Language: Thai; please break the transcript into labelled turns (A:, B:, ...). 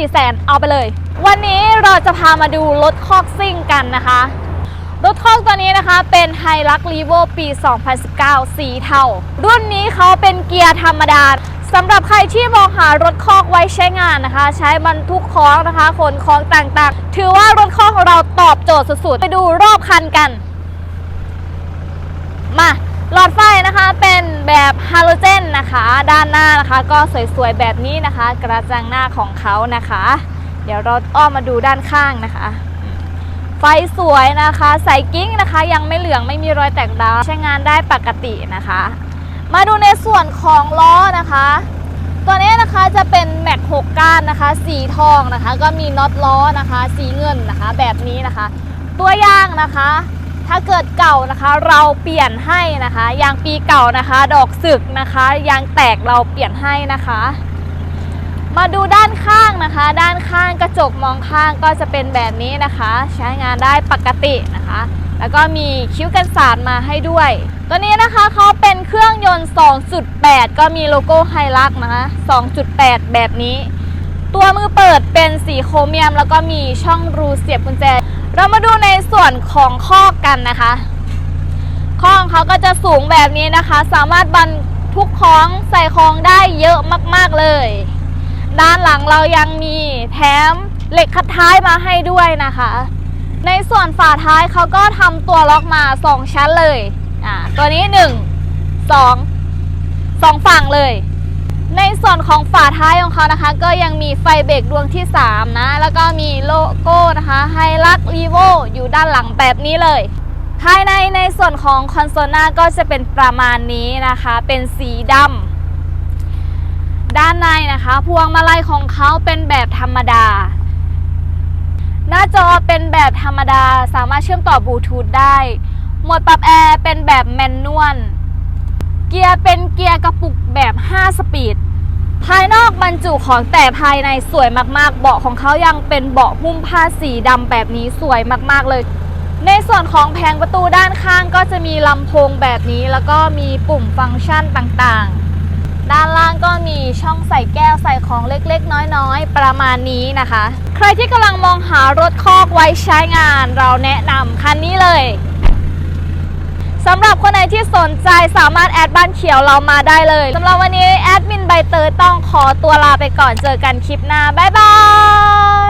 A: 4 0 0แสนเอาไปเลย วันนี้เราจะพามาดูรถคอกซิ่งกันนะคะ รถคอกตัวนี้นะคะเป็น h i l u x r e v o ปี 2019 สีเทารุ่นนี้เขาเป็นเกียร์ธรรมดาสำหรับใครที่มองหารถคอกไว้ใช้งานนะคะ ใช้บรรทุกของนะคะขนของต่างๆ ถือว่ารถคอกของเราตอบโจทย์สุดๆ ไปดูรอบคันกัน มา หลอดไฟนะคะเป็นแบบฮาโลเจนนะคะ ด้านหน้านะคะ ก็สวยๆแบบนี้นะคะ กระจังหน้าของเขานะคะ เดี๋ยวเราอ้อมมาดูด้านข้างนะคะ ไฟสวยนะคะใส่กิ้งนะคะ ยังไม่เหลืองไม่มีรอยแตกดาวใช้งานได้ปกตินะคะ มาดูในส่วนของล้อนะคะ ตัวนี้นะคะจะเป็นแม็ก6ก้านนะคะ สีทองนะคะ ก็มีน็อตล้อนะคะ สีเงินนะคะ แบบนี้นะคะ ตัวยางนะคะ ถ้าเกิดเก่านะคะเราเปลี่ยนให้นะคะยางปีเก่านะคะ ดอกสึกนะคะยางแตกเราเปลี่ยนให้นะคะ มาดูด้านข้างนะคะ ด้านข้างกระจกมองข้างก็จะเป็นแบบนี้นะคะ ใช้งานได้ปกตินะคะ แล้วก็มีคิ้วกันสาดมาให้ด้วย ตัวนี้นะคะเขาเป็นเครื่องยนต์ 2.8 ก็มีโลโก้ไฮลักนะคะ 2.8 แบบนี้ ตัวมือเปิดเป็นสีโครเมียม แล้วก็มีช่องรูเสียบกุญแจ เรามาดูในส่วนของคอกกันนะคะคอกของเขาก็จะสูงแบบนี้นะคะ สามารถบรรทุกของใส่ของได้เยอะมาก ๆเลย ด้านหลังเรายังมีแถมเหล็กขัดท้ายมาให้ด้วยนะคะ ในส่วนฝาท้ายเขาก็ทำตัวล็อกมา 2 ชั้นเลยอ่าตัวนี้ 1 2 2ฝั่งเลย ในส่วนของฝาท้ายของเขานะคะ ก็ยังมีไฟเบรกดวงที่ 3 นะ แล้วก็มีโลโก้นะคะไฮลักรีโวอยู่ด้านหลังแบบนี้เลย ภายในในส่วนของคอนโซลหน้าก็จะเป็นประมาณนี้นะคะ เป็นสีดำด้านในนะคะ พวงมาลัยของเขาเป็นแบบธรรมดา หน้าจอเป็นแบบธรรมดาสามารถเชื่อมต่อบลูทูธได้โหมดปรับแอร์เป็นแบบแมนนวลเกียร์เป็นเกียร์กระปุกแบบ 5 สปีด ภายนอกบรรจุของแต่ภายในสวยมากๆ เบาะของเขายังเป็นเบาะหุ้มผ้าสีดำแบบนี้สวยมากๆเลย ในส่วนของแผงประตูด้านข้างก็จะมีลำโพงแบบนี้ แล้วก็มีปุ่มฟังก์ชันต่างๆ ด้านล่างก็มีช่องใส่แก้วใส่ของเล็กๆ น้อยๆ ประมาณนี้นะคะ ใครที่กำลังมองหารถคอกไว้ใช้งาน เราแนะนำคันนี้เลยสำหรับคนไหนที่สนใจสามารถแอดบ้านเขียวเรามาได้เลยสำหรับวันนี้แอดมินใบ เตยต้องขอตัวลาไปก่อนเจอกันคลิปหน้า บ๊ายบาย